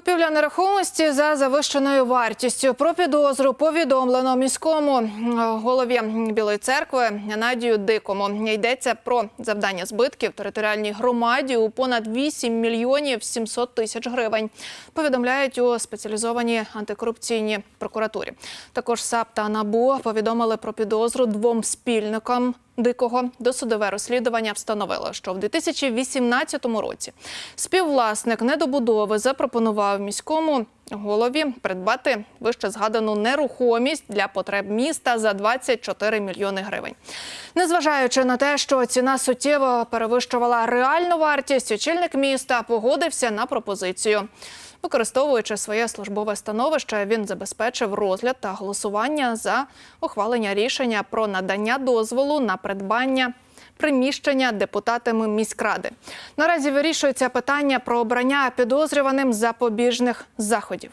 Купівля нерухомості за завищеною вартістю. Про підозру повідомлено міському голові Білої церкви Геннадію Дикому. Йдеться про завдання збитків територіальній громаді у понад 8 мільйонів 700 тисяч гривень. Повідомляють у спеціалізованій антикорупційній прокуратурі. Також САП та НАБУ повідомили про підозру двом спільникам Дикого досудове розслідування встановило, що в 2018 році співвласник недобудови запропонував міському голові придбати вище згадану нерухомість для потреб міста за 24 мільйони гривень. Незважаючи на те, що ціна суттєво перевищувала реальну вартість, очільник міста погодився на пропозицію. Використовуючи своє службове становище, він забезпечив розгляд та голосування за ухвалення рішення про надання дозволу на придбання приміщення депутатами міськради. Наразі вирішується питання про обрання підозрюваним запобіжних заходів.